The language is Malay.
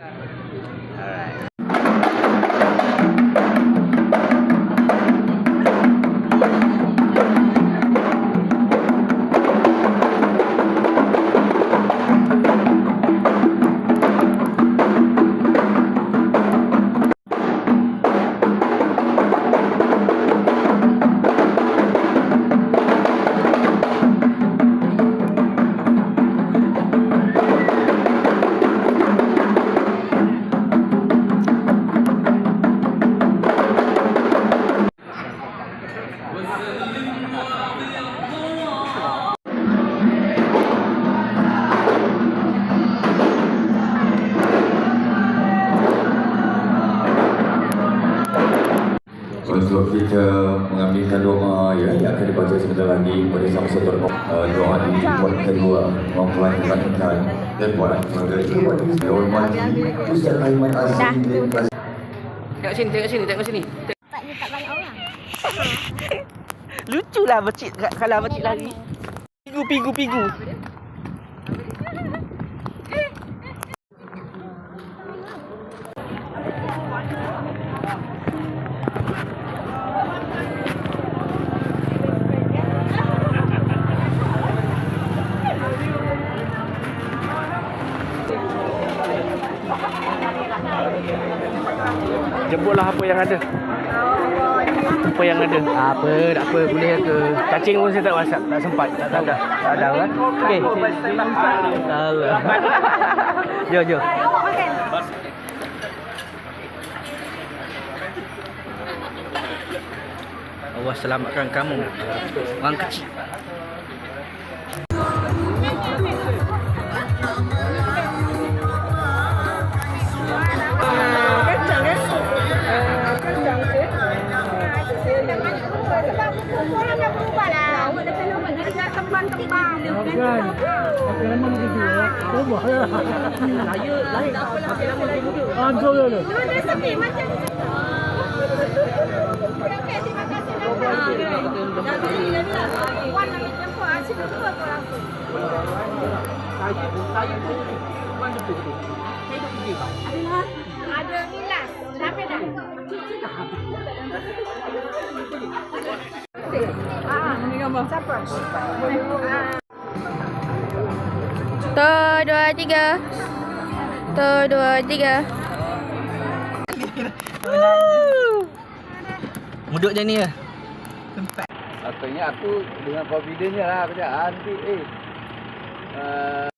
All right. Untuk kita mengambilkan doa ya, yang akan dibaca sebentar lagi pada sama satu uh, doa di buat kedua mempelai kebanyakan dan buat kepada Tuhan yang hormati Ustaz Aiman Azim dan Kelas Tengok sini, tengok sini, tengok sini. Tak ni tak banyak orang. Lucu lah kalau becik lari. Pigu, pigu, pigu. Jemputlah apa yang ada. Apa yang ada? Apa, tak apa, boleh ke? Cacing pun saya tak WhatsApp, tak sempat, tak tahu. Tak, tak ada kan? Okey. Salah. jom, jom. Allah selamatkan kamu. Orang kecil. Orang dah berubah lah. Awak dah kena mengejar kembang-kembang. Kan? Saya lain. Makin lama saya muda. Memang dah sepi macam ni. Okey, terima kasih lah. Wan nak jemput. Asyik jumpa kau langsung. Saya pun, saya pun. Mana betul? Saya dah pergi. Tu, dua, tiga. Tu, dua, tiga. Muduk je ni lah. Katanya aku dengan confidence lah Aku cakap ah, nanti eh uh,